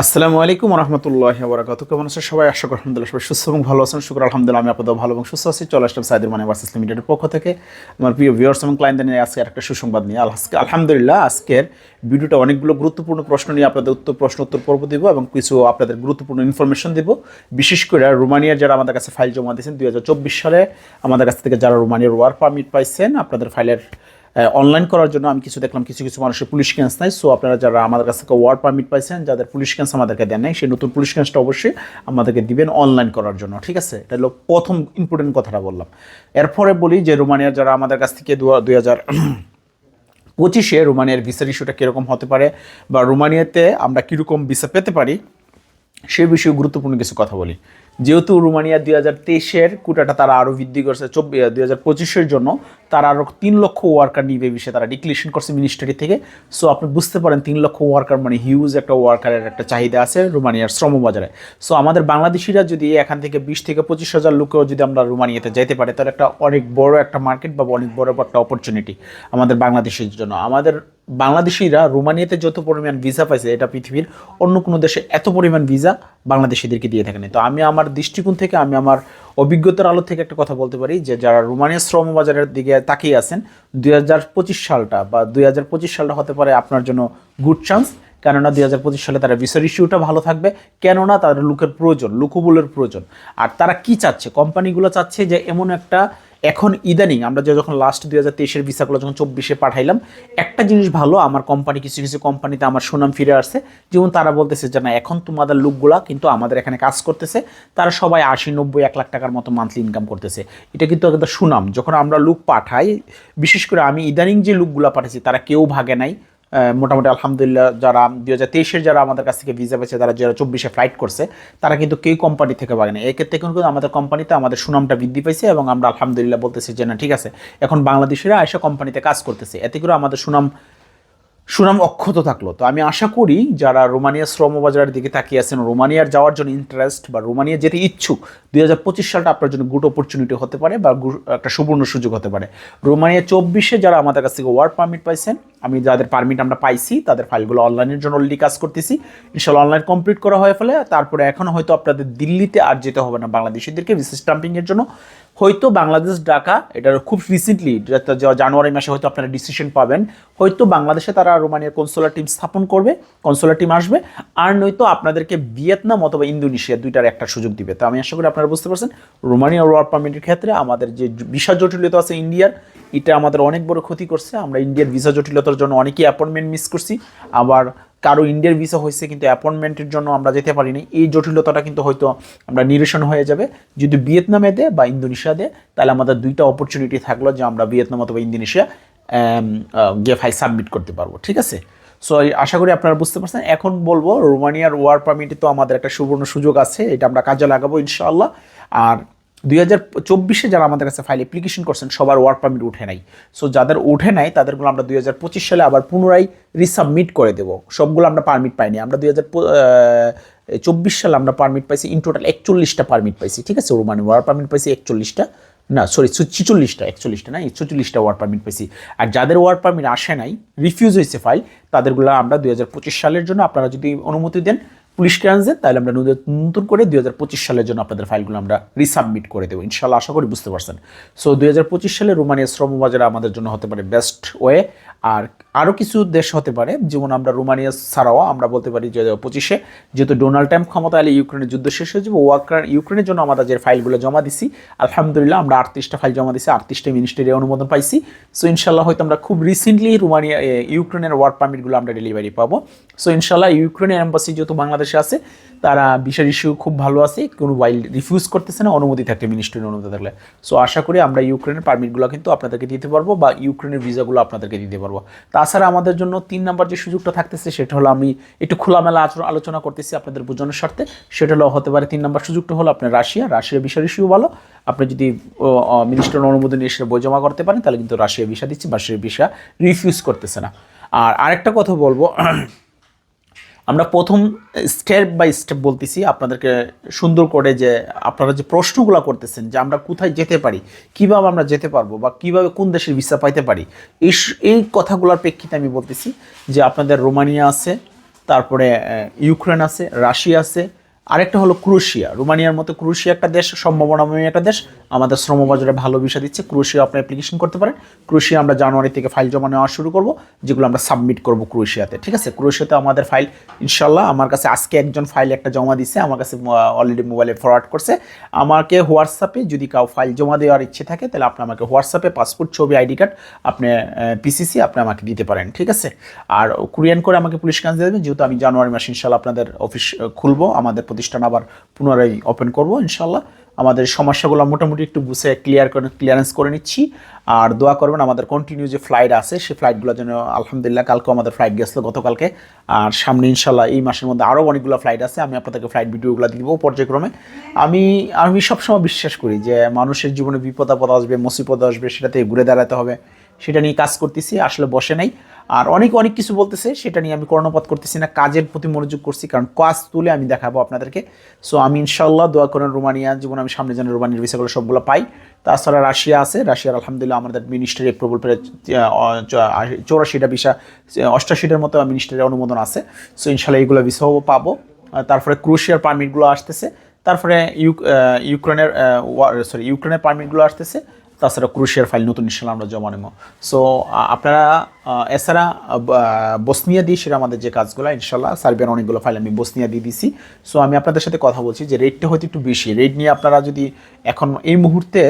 আসসালামু আলাইকুম রহমতুল্লাহ বরাকাত কেমন আছেন সবাই? আশা করি আলহামদুলিল্লাহ সবাই সুস্থ এবং ভালো আছেন। শুক্র আলহামদুলিল্লাহ, আমি আপনাদের ভালো এবং সুস্থ আছি। চলে আসলাম সাইদুর মানে ভার্সেস লিমিটেডের পক্ষ থেকে। আমার প্রিয় ভিউয়ার্স এবং ক্লায়েন্টদের নিয়ে আজকে একটা সুসংবাদ নিয়ে আজকে আলহামদুলিল্লাহ আজকের ভিডিওটা অনেকগুলো গুরুত্বপূর্ণ প্রশ্ন নিয়ে আপনাদের উত্তর প্রশ্ন, উত্তর পর্ব দিব এবং কিছু আপনাদের গুরুত্বপূর্ণ ইনফরমেশন দিব। বিশেষ করে রোমানিয়ার যারা আমাদের কাছে ফাইল জমা দিয়েছেন, দুই হাজার চব্বিশ সালে আমাদের কাছ থেকে যারা রোমানিয়ার ওয়ার পারমিট পাইছেন, আপনাদের ফাইলের অনলাইন করার জন্য আমি কিছু দেখলাম, কিছু কিছু মানুষের পুলিশ ক্যান্স নাই। সো আপনারা যারা আমাদের কাছ থেকে ওয়ার্ড পারমিট পাইছেন, যাদের পুলিশ ক্যান্স আমাদেরকে দেন নাই, সেই নতুন পুলিশ ক্যান্সটা অবশ্যই আমাদেরকে দিবেন অনলাইন করার জন্য, ঠিক আছে? এটা হলো প্রথম ইম্পর্টেন্ট কথাটা বললাম। এরপরে বলি যে রোমানিয়ার যারা আমাদের কাছ থেকে দুই হাজার পঁচিশে রোমানিয়ার ভিসার ইস্যুটা কীরকম হতে পারে বা রোমানিয়াতে আমরা কীরকম ভিসা পেতে পারি সে বিষয়ে গুরুত্বপূর্ণ কিছু কথা বলি। যেহেতু রোমানিয়া দুই হাজার তেইশের কোটাটা তারা আরও বৃদ্ধি করছে চব্বিশ দুই হাজার পঁচিশের জন্য তারা আরও তিন লক্ষ ওয়ার্কার নিবে বিষয়ে তারা ডিক্লেশন করছে মিনিস্ট্রি থেকে। সো আপনি বুঝতে পারেন তিন লক্ষ ওয়ার্কার মানে হিউজ একটা ওয়ার্কারের একটা চাহিদা আছে রোমানিয়ার শ্রমবাজারে। সো আমাদের বাংলাদেশিরা যদি এখান থেকে বিশ থেকে পঁচিশ হাজার লোকেও যদি আমরা রোমানিয়াতে যেতে পারি, তাহলে একটা অনেক বড় একটা মার্কেট বা অনেক বড় একটা অপরচুনিটি আমাদের বাংলাদেশের জন্য। আমাদের বাংলাদেশিরা রোমানিয়াতে যত পরিমাণ ভিসা পাইছে, এটা পৃথিবীর অন্য কোনো দেশে এত পরিমাণ ভিসা বাংলাদেশিদেরকে দিয়ে থাকেনি তো আমি আমার দৃষ্টিকোণ থেকে, আমি আমার অভিজ্ঞতার আলো থেকে একটা কথা বলতে পারি যে, যারা রোমানিয়া শ্রম বাজারের দিকে তাকিয়ে আছেন, দুই হাজার পঁচিশ সালটা বা দুই হাজার পঁচিশ সালটা হতে পারে আপনার জন্য গুড চান্স কেননা দুই হাজার পঁচিশ সালে তারা ভিসার ইস্যুটা ভালো থাকবে, কেননা তাদের লুকের প্রয়োজন, লুকোবুলের প্রয়োজন। আর তারা কি চাচ্ছে? কোম্পানিগুলো চাচ্ছে যে, এমন একটা এখন ইদানিং আমরা যে যখন লাস্ট দুই হাজার তেইশের ভিসাগুলো যখন চব্বিশে পাঠাইলাম, একটা জিনিস ভালো, আমার কোম্পানি কিছু কিছু কোম্পানিতে আমার সুনাম ফিরে আসছে। যেমন তারা বলতেছে যে, না, এখন তোমাদের লোকগুলা কিন্তু আমাদের এখানে কাজ করতেছে। তারা সবাই আশি, নব্বই, এক লাখ টাকার মতো মান্থলি ইনকাম করতেছে। এটা কিন্তু একটা সুনাম। যখন আমরা লুক পাঠাই, বিশেষ করে আমি ইদানিং যে লুকগুলো পাঠাইছি, তারা কেউ ভাগে নাই। মোটামুটি আলহামদুলিল্লাহ যারা দুই হাজার তেইশের যারা আমাদের কাছ থেকে ভিসা পেয়েছে, তারা যারা চব্বিশে ফ্লাইট করছে, তারা কিন্তু কেউ কোম্পানি থেকে পাবে না। এক্ষেত্রে কিন্তু আমাদের কোম্পানিতে আমাদের সুনামটা বৃদ্ধি পেয়েছে এবং আমরা আলহামদুলিল্লাহ বলতেছি যে না, ঠিক আছে, এখন বাংলাদেশিরা এসে কোম্পানিতে কাজ করতেছে। এতে করে আমাদের সুনাম সুনাম অক্ষত থাকল। তো আমি আশা করি যারা রোমানিয়া শ্রমবাজারের দিকে তাকিয়ে আছেন, রোমানিয়ার যাওয়ার জন্য ইন্টারেস্ট বা রোমানিয়া যেতে ইচ্ছুক, দুই হাজার পঁচিশ সালটা আপনার জন্য গুড অপরচুনিটি হতে পারে বা একটা সুবর্ণ সুযোগ হতে পারে। রোমানিয়া চব্বিশে যারা আমাদের কাছ থেকে ওয়ার্ক পারমিট পাইছেন, আমি যাদের পারমিট আমরা পাইছি, তাদের ফাইলগুলো অনলাইনের জন্য অলরেডি কাজ করতেছি। ইনশাল্লাহ অনলাইন কমপ্লিট করা হয়ে ফেলে, তারপরে এখন হয়তো আপনাদের দিল্লিতে আর যেতে হবে না, বাংলাদেশিদেরকে ভিসা স্টাম্পিংয়ের জন্য। হয়তো বাংলাদেশ ডাকা এটা খুব রিসেন্টলি জানুয়ারি মাসে হয়তো আপনারা ডিসিশন পাবেন, হয়তো বাংলাদেশে তারা রোমানিয়ার কনসোলার টিম স্থাপন করবে কনসোলার টিম আসবে, আর নয়তো আপনাদেরকে ভিয়েতনাম অথবা ইন্দোনেশিয়া দুইটার একটা সুযোগ দিবে। তো আমি আশা করি আপনারা বুঝতে পারছেন, রোমানিয়া ওয়ার্ক পারমিটের ক্ষেত্রে আমাদের যে ভিসা জটিলতা আছে ইন্ডিয়ার এটা আমাদের অনেক বড় ক্ষতি করছে। আমরা ইন্ডিয়ার ভিসা জটিলতার জন্য অনেকেই অ্যাপয়েন্টমেন্ট মিস করছি। আবার কারও ইন্ডিয়ার ভিসা হয়েছে কিন্তু অ্যাপয়েন্টমেন্টের জন্য আমরা যেতে পারি পারিনি। এই জটিলতাটা কিন্তু হয়তো আমরা নিরসন হয়ে যাবে। যদি ভিয়েতনামে দে বা ইন্দোনেশিয়া দে, তাহলে আমাদের দুইটা অপরচুনিটি থাকল যে আমরা ভিয়েতনাম অথবা ইন্দোনেশিয়া গিয়ে ফাইল সাবমিট করতে পারব, ঠিক আছে? সো আশা করি আপনারা বুঝতে পারছেন। এখন বলব, রোমানিয়ার ওয়ার পারমিটে তো আমাদের একটা সুবর্ণ সুযোগ আছে, এটা আমরা কাজে লাগাবো ইনশাআল্লাহ। আর দুই হাজার চব্বিশে যারা আমাদের কাছে ফাইল অ্যাপ্লিকেশন করছেন, সবার ওয়ার্ক পারমিট উঠে নাই। সো যাদের উঠে নাই, তাদেরগুলো আমরা দুই হাজার পঁচিশ সালে আবার পুনরায় রিসাবমিট করে দেবো। সবগুলো আমরা পারমিট পাইনি। আমরা দুই হাজার চব্বিশ সালে আমরা পারমিট পাইছি ইন টোটাল একচল্লিশটা পারমিট পাইছি, ঠিক আছে? মানে ওয়ার্ক পারমিট পাইছি একচল্লিশটা। না সরি ছিচল্লিশটা, একচল্লিশটা না ছেচল্লিশটা ওয়ার্ড পারমিট পেয়েছি আর যাদের ওয়ার্ড পারমিট আসে নাই রিফিউজ হয়েছে ফাইল তাদেরগুলো আমরা দুই হাজার পঁচিশ সালের জন্য আপনারা যদি অনুমতি দেন পুলিশ ক্লিয়ারেন্সের তাহলে আমরা নতুন করে দুই হাজার পঁচিশ সালের জন্য আপনাদের ফাইলগুলো আমরা রিসাবমিট করে দেবো। ইনশাল্লাহ আশা করি বুঝতে পারছেন। সো দুই হাজার পঁচিশ সালে রোমানিয়া শ্রমবাজারে আমাদের জন্য হতে পারে বেস্ট ওয়ে আর আরও কিছু দেশ হতে পারে, যেমন আমরা রোমানিয়া ছাড়াও আমরা বলতে পারি যে পঁচিশে, যেহেতু ডোনাল্ড ট্রাম্প ক্ষমতা এলে ইউক্রেনের যুদ্ধ শেষ হয়ে যাবে ওয়াকার ইউক্রেনের জন্য আমাদের যে ফাইলগুলো জমা দিছি, আলহামদুলিল্লাহ আমরা আটত্রিশটা ফাইল জমা দিছি, আটত্রিশটা মিনিস্ট্রি অনুমোদন পাইছি। সো ইনশাল্লাহ হয়তো আমরা খুব রিসেন্টলি রোমানিয়া ইউক্রেনের ওয়ার্ক পারমিটগুলো আমরা ডেলিভারি পাবো। সো ইনশাল্লাহ ইউক্রেনের এম্বাসি যেহেতু বাংলাদেশে আছে, তারা বিশাল ইস্যু খুব ভালো আছে, কোনো ওয়াইল্ড রিফিউজ করতেছে না, অনুমতি থাকলে মিনিস্ট্রির অনুমতি থাকলে। সো আশা করি আমরা ইউক্রেনের পারমিটগুলো কিন্তু আপনাদেরকে দিতে পারব বা ইউক্রেনের ভিসাগুলো আপনাদেরকে দিতে পারব। তাছাড়া আমাদের জন্য তিন নাম্বার যে সুযোগটা থাকতেছে, সেটা হলো আমি একটু খোলামেলা আলোচনা করতেছি আপনাদের বোঝানোর স্বার্থে। সেটা হলো হতে পারে তিন নাম্বার সুযোগটা হলো আপনার রাশিয়া। রাশিয়ার ভিসার ইস্যু ভালো। আপনি যদি মিনিস্টার অনুমোদন এসে বই জমা করতে পারেন, তাহলে কিন্তু রাশিয়া ভিসা দিচ্ছে রাশিয়ার ভিসা রিফিউজ করতেছে না। আর আরেকটা কথা বলব আমরা প্রথম স্টেপ বাই স্টেপ বলতেছি আপনাদেরকে সুন্দর করে যে আপনারা যে প্রশ্নগুলো করতেছেন যে আমরা কোথায় যেতে পারি, কীভাবে আমরা যেতে পারব বা কীভাবে কোন দেশের ভিসা পাইতে পারি, এই এই কথাগুলোর প্রেক্ষিতে আমি বলতেছি যে আপনাদের রোমানিয়া আছে, তারপরে ইউক্রেন আছে, রাশিয়া আছে আরেকটা হলো ক্রোশিয়া। রোমানিয়ার মতো ক্রোশিয়া একটা দেশ, সম্ভাবনাময় একটা দেশ। আমাদের শ্রমবাজারে ভালো বিষয় দিচ্ছে। ক্রোশিয়া আপনি অ্যাপ্লিকেশন করতে পারেন। ক্রোশিয়া আমরা জানুয়ারি থেকে ফাইল জমা নেওয়া শুরু করব, যেগুলো আমরা সাবমিট করব ক্রোশিয়াতে, ঠিক আছে? ক্রোশিয়াতে আমাদের ফাইল ইনশাল্লাহ আমার কাছে আজকে একজন ফাইল একটা জমা দিচ্ছে আমার কাছে অলরেডি মোবাইলে ফরওয়ার্ড করছে। আমাকে হোয়াটসঅ্যাপে যদি কাউ ফাইল জমা দেওয়ার ইচ্ছে থাকে, তাহলে আপনি আমাকে হোয়াটসঅ্যাপে পাসপোর্ট ছবি আইডি কার্ড আপনি পিসিসি আপনি আমাকে দিতে পারেন, ঠিক আছে? আর কুরিয়ান করে আমাকে পুলিশ কাজ দিয়ে দেবেন যেহেতু আমি জানুয়ারি মাসে ইনশাল্লাহ আপনাদের অফিস খুলবো, আমাদের প্রতিষ্ঠান আবার পুনরায় ওপেন করব ইনশাল্লাহ আমাদের সমস্যাগুলো মোটামুটি একটু বুঝে ক্লিয়ার করে ক্লিয়ারেন্স করে নিচ্ছি। আর দোয়া করবেন, আমাদের কন্টিনিউ যে ফ্লাইট আছে সেই ফ্লাইটগুলো যেন আলহামদুলিল্লাহ কালকেও আমাদের ফ্লাইট গেছিল গতকালকে। আর সামনে ইনশাল্লাহ এই মাসের মধ্যে আরও অনেকগুলো ফ্লাইট আছে, আমি আপনাদেরকে ফ্লাইট ভিডিওগুলো দিব পর্যায়ক্রমে। আমি আমি সবসময় বিশ্বাস করি যে মানুষের জীবনে বিপদ আপদ আসবে, মুসিবত আসবে সেটাতে ঘুরে দাঁড়াতে হবে। সেটা নিয়ে কাজ করতেছি, আসলে বসে নাই। আর অনেক অনেক কিছু বলতেছে, সেটা নিয়ে আমি কর্ণপাত করতেছি না, কাজের প্রতি মনোযোগ করছি, কারণ কাজ তুলে আমি দেখাবো আপনাদেরকে। সো আমি ইনশাল্লাহ দোয়া করেন রোমানিয়া, জীবন আমি সামনে যেন রোমানিয়ার ভিসাগুলো সবগুলো পাই। তাছাড়া রাশিয়া আছে, রাশিয়ার আলহামদুলিল্লাহ আমাদের মিনিস্টারি অ্যাপ্রুভাল পেয়ে চৌরাশিটা ভিসা অষ্টাশিটার মতো মিনিস্টারের অনুমোদন আছে। সো ইনশাল্লাহ এইগুলো ভিসাও পাবো। তারপরে ক্রোশিয়ার পারমিটগুলো আসতেছে। তারপরে ইউক্রেনের সরি ইউক্রেনের পারমিটগুলো আসতেছে। তাছাড়া ক্রুশিয়ার ফাইল নতুন ইনশাল্লাহ আমরা জমা নেব। সো আপনারা এছাড়া বসনিয়া দিয়ে সেটা আমাদের যে কাজগুলো, ইনশাল্লাহ সার্বিয়ার অনেকগুলো ফাইল আমি বসনিয়া দিয়ে দিছি। সো আমি আপনাদের সাথে কথা বলছি যে রেটটা হয়তো একটু বেশি। রেট নিয়ে আপনারা যদি এখন এই মুহূর্তে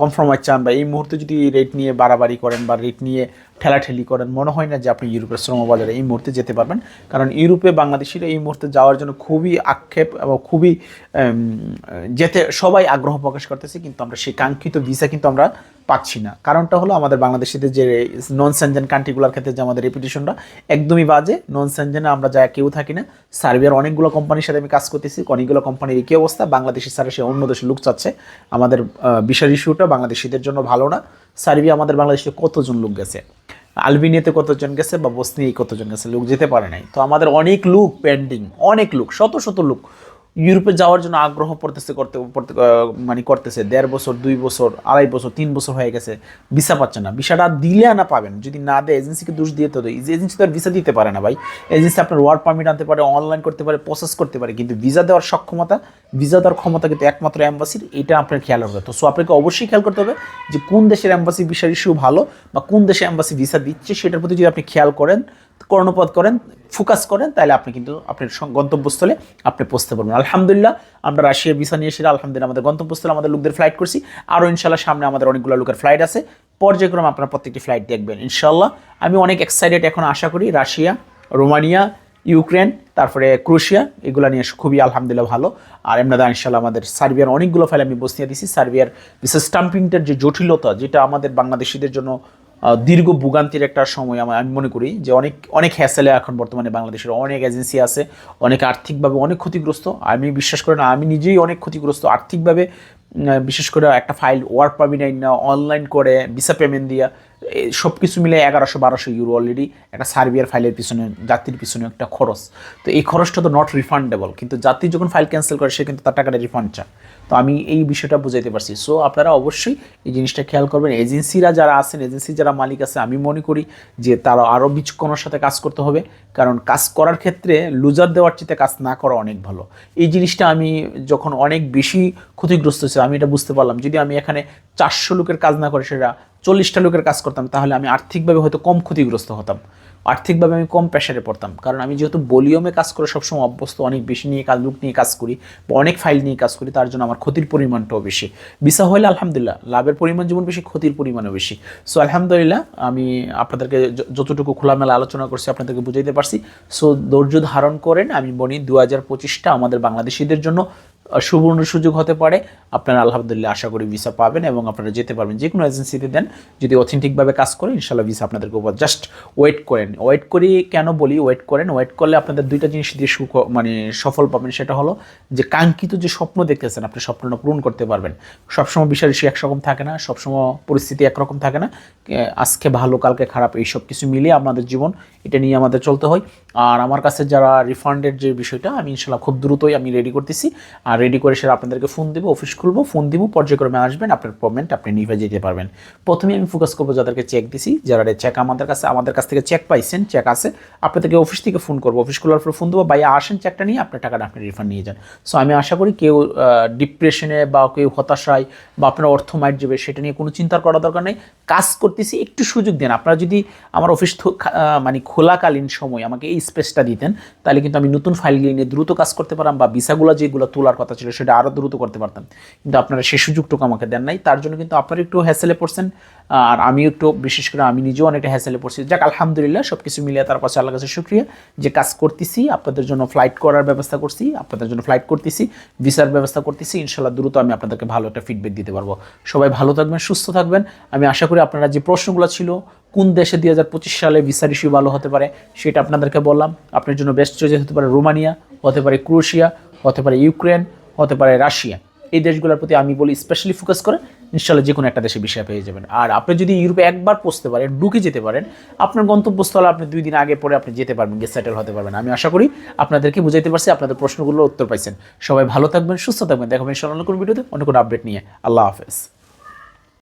কনফার্মাইজ চান বা এই মুহূর্তে যদি রেট নিয়ে বাড়াবাড়ি করেন বা রেট নিয়ে ঠেলাঠেলি করেন। মনে হয় না যে আপনি ইউরোপের শ্রমবাজারে এই মুহূর্তে যেতে পারবেন। কারণ ইউরোপে বাংলাদেশিরা এই মুহূর্তে যাওয়ার জন্য খুবই আক্ষেপ এবং খুবই যেতে সবাই আগ্রহ প্রকাশ করতেছে, কিন্তু আমরা সেই কাঙ্ক্ষিত ভিসা কিন্তু আমরা পাচ্ছি না। কারণটা হলো আমাদের বাংলাদেশিদের যে নন সেনজেন কান্ট্রিগুলোর ক্ষেত্রে যে আমাদের রেপুটেশনটা একদমই বাজে। নন সেনজেনে আমরা যা কেউ থাকি না, সার্বিয়ার অনেকগুলো কোম্পানির সাথে আমি কাজ করতেছি, অনেকগুলো কোম্পানির একই অবস্থা। বাংলাদেশি সারা সে অন্য দেশে লুক চাচ্ছে। আমাদের বিশাল ইস্যুটা বাংলাদেশিদের জন্য ভালো না। সার্বিয়া আমাদের বাংলাদেশে কতজন লোক গেছে? আলবিনিয়াতে কতজন গেছে বা বসনিয়ায় কতজন গেছে লোক যেতে পারে নাই। তো আমাদের অনেক লোক পেন্ডিং অনেক লোক, শত শত লোক ইউরোপে যাওয়ার জন্য আগ্রহ পড়তেছে, করতে মানে করতেছে। দেড় বছর, দুই বছর, আড়াই বছর, তিন বছর হয়ে গেছে ভিসা পাচ্ছে না। ভিসাটা দিলে না পাবেন। যদি না দেয় এজেন্সিকে দোষ দিয়ে তো এজেন্সি তো আর ভিসা দিতে পারে না ভাই। এজেন্সি আপনার ওয়ার্ক পারমিট আনতে পারে অনলাইন করতে পারে প্রসেস করতে পারে। কিন্তু ভিসা দেওয়ার সক্ষমতা ভিসা দেওয়ার ক্ষমতা কিন্তু একমাত্র অ্যাম্বাসির এটা আপনার খেয়াল রাখতে হবে। তো সো আপনাকে অবশ্যই খেয়াল করতে হবে যে কোন দেশের অ্যাম্বাসি ভিসার ইস্যু ভালো বা কোন দেশে অ্যাম্বাসি ভিসা দিচ্ছে, সেটার প্রতি যদি আপনি খেয়াল করেন কর্ণপাত করেন, ফোকাস করেন, তাহলে আপনি কিন্তু আপনার গন্তব্যস্থলে আপনি পৌঁছতে পারবেন। আলহামদুলিল্লাহ, আমরা রাশিয়া ভিসা নিয়ে এসে আলহামদুলিল্লাহ আমাদের গন্তব্যস্থলে আমাদের লোকদের ফ্লাইট করছি। আরও ইনশাল্লাহ সামনে আমাদের অনেকগুলো লোকের ফ্লাইট আছে। পর্যায়ক্রমে আপনারা প্রত্যেকটি ফ্লাইট দেখবেন ইনশাল্লাহ আমি অনেক এক্সাইটেড এখন আশা করি রাশিয়া, রোমানিয়া, ইউক্রেন, তারপরে ক্রোশিয়া, এগুলো নিয়ে খুবই আলহামদুলিল্লাহ ভালো। আর এমনাদা ইনশাল্লাহ আমাদের সার্বিয়ার অনেকগুলো ফাইল আমি বসিয়ে দিছি। সার্বিয়ার বিশেষ স্টাম্পিংটার যে জটিলতা, যেটা আমাদের বাংলাদেশিদের জন্য দীর্ঘ ভোগান্তির একটা সময় আমার আমি মনে করি যে অনেক অনেক হ্যাসেলে এখন বর্তমানে বাংলাদেশের অনেক এজেন্সি আছে, অনেক আর্থিকভাবে অনেক ক্ষতিগ্রস্ত। আমি বিশ্বাস করি না, আমি নিজেই অনেক ক্ষতিগ্রস্ত। আর্থিকভাবে বিশেষ করে একটা ফাইল ওয়ার্ক পারমিট না অনলাইন করে ভিসা পেমেন্ট দিয়া সব কিছু মিলে এগারোশো বারোশো ইউরো অলরেডি একটা সার্বিয়ার ফাইলের পিছনে যাত্রীর পিছনে একটা খরচ। তো এই খরচটা তো নট রিফান্ডেবল কিন্তু যাত্রী যখন ফাইল ক্যান্সেল করে, সে কিন্তু তার টাকাটা রিফান্ড চায়। তো আমি এই বিষয়টা বুঝাইতে পারছি। সো আপনারা অবশ্যই এই জিনিসটা খেয়াল করবেন। এজেন্সিরা যারা আছেন, এজেন্সি যারা মালিক আছে, আমি মনে করি যে তারা আরও বিচক্ষণের সাথে কাজ করতে হবে। কারণ কাজ করার ক্ষেত্রে লুজার দেওয়ার চেয়ে কাজ না করা অনেক ভালো। এই জিনিসটা আমি যখন অনেক বেশি ক্ষতিগ্রস্ত ছিল আমি এটা বুঝতে পারলাম। যদি আমি এখানে চারশো লোকের কাজ না করে, সেটা চল্লিশটা লোকের কাজ করতাম, তাহলে আমি আর্থিকভাবে হয়তো কম ক্ষতিগ্রস্ত হতাম। আর্থিকভাবে আমি কম প্রেশারে পড়তাম, কারণ আমি যেহেতু বলিয়মে কাজ করে সবসময় অভ্যস্ত, অনেক বেশি নিয়ে কাজ, লোক নিয়ে কাজ করি বা অনেক ফাইল নিয়ে কাজ করি, তার জন্য আমার ক্ষতির পরিমাণটাও বেশি। ভিসা হলে আলহামদুলিল্লাহ, লাভের পরিমাণ যেমন বেশি, ক্ষতির পরিমাণও বেশি। সো আলহামদুলিল্লাহ, আমি আপনাদেরকে যতটুকু খোলামেলা আলোচনা করছি আপনাদেরকে বুঝাইতে পারছি। সো ধৈর্য ধারণ করেন, আমি বলি দু হাজার পঁচিশটা আমাদের বাংলাদেশিদের জন্য সুবর্ণ সুযোগ হতে পারে। আপনারা আলহামদুলিল্লাহ আশা করি ভিসা পাবেন এবং আপনারা যেতে পারবেন যে কোনো এজেন্সিতে দেন। যদি অথেন্টিকভাবে কাজ করে ইনশাল্লাহ ভিসা আপনাদেরকে উপর জাস্ট ওয়েট করেন। ওয়েট করি কেন বলি ওয়েট করেন। ওয়েট করলে আপনাদের দুইটা জিনিস দিয়ে সুখ মানে সফল পাবেন। সেটা হলো যে কাঙ্ক্ষিত যে স্বপ্ন দেখতেছেন, আপনি স্বপ্নটা পূরণ করতে পারবেন। সবসময় বিষয় ঋষি একরকম থাকে না, সবসময় পরিস্থিতি একরকম থাকে না। আজকে ভালো, কালকে খারাপ এই সব কিছু মিলিয়ে আমাদের জীবন, এটা নিয়ে আমাদের চলতে হয়। আর আমার কাছে যারা রিফান্ডের যে বিষয়টা, আমি ইনশাল্লাহ খুব দ্রুতই আমি রেডি করতেছি। আর আর রেডি করে সেটা আপনাদেরকে ফোন দিব অফিস খুলবো ফোন দিব, পর্যায়ক্রমে আসবেন, আপনার পেমেন্ট আপনি নিভে যেতে পারবেন। প্রথমে আমি ফোকাস করব যাদেরকে চেক দিছি, যারা চেক আমাদের কাছে, আমাদের কাছ থেকে চেক পাইছেন চেক আছে, আপনাদেরকে অফিস থেকে ফোন করব। অফিস খোলার পর ফোন দেবো, ভাইয়া আসেন চেকটা নিয়ে, আপনার টাকাটা আপনি রিফান্ড নিয়ে যান। সো আমি আশা করি কেউ ডিপ্রেশনে বা কেউ হতাশায় বা আপনার অর্থ মাইট যাবে, সেটা নিয়ে কোনো চিন্তার করা দরকার নেই। কাজ করতেছি, একটু সুযোগ দেন। আপনারা যদি আমার অফিস মানে খোলাকালীন সময় আমাকে এই স্পেসটা দিতেন, তাহলে কিন্তু আমি নতুন ফাইলগুলি নিয়ে দ্রুত কাজ করতে পারতাম বা ভিসাগুলো যেগুলো তোলার কথা ছিল, সেটা আরও দ্রুত করতে পারতাম। কিন্তু আপনারা সেই সুযোগটুকু আমাকে দেন নাই। তার জন্য কিন্তু আপনারা একটু হ্যাসেলে পড়ছেন। আর আমি একটু, বিশেষ করে আমি নিজেও অনেকটা হ্যাসেলে পড়ছি। যাক, আলহামদুলিল্লাহ সব কিছু মিলিয়ে তার পাশে আল্লাহ কাছে শুক্রিয়া। যে কাজ করতেছি, আপনাদের জন্য ফ্লাইট করার ব্যবস্থা করছি, আপনাদের জন্য ফ্লাইট করতেছি ভিসার ব্যবস্থা করতেছি ইনশাল্লাহ দ্রুত আমি আপনাদেরকে ভালো একটা ফিডব্যাক দিতে পারব। সবাই ভালো থাকবেন, সুস্থ থাকবেন। আমি আশা করি আপনারা যে প্রশ্নগুলো ছিল, কোন দেশে দুই হাজার পঁচিশ সালে ভিসার ইস্যু ভালো হতে পারে, সেটা আপনাদেরকে বললাম। আপনার জন্য বেস্ট চয়েস হতে পারে রোমানিয়া, হতে পারে ক্রোয়েশিয়া হতে পারে ইউক্রেন, হতে পারে রাশিয়া। এই দেশগুলোর প্রতি আমি বলি স্পেশালি ফোকাস করে ইনশাল্লাহ যে কোনো একটা দেশে বিষয় পেয়ে যাবেন। আর আপনি যদি ইউরোপে একবার পৌঁছতে পারেন, ঢুকে যেতে পারেন, আপনার গন্তব্যস্থলে আপনি দুই দিন আগে পরে আপনি যেতে পারবেন গিয়ে সেটেল হতে পারবেন। আমি আশা করি আপনাদেরকে বুঝাইতে পারছি, আপনাদের প্রশ্নগুলোর উত্তর পাইছেন। সবাই ভালো থাকবেন, সুস্থ থাকবেন। দেখাবেন ইনশাল্লাহ কোনো ভিডিওতে, অন্য কোনো আপডেট নিয়ে। আল্লাহ হাফেজ।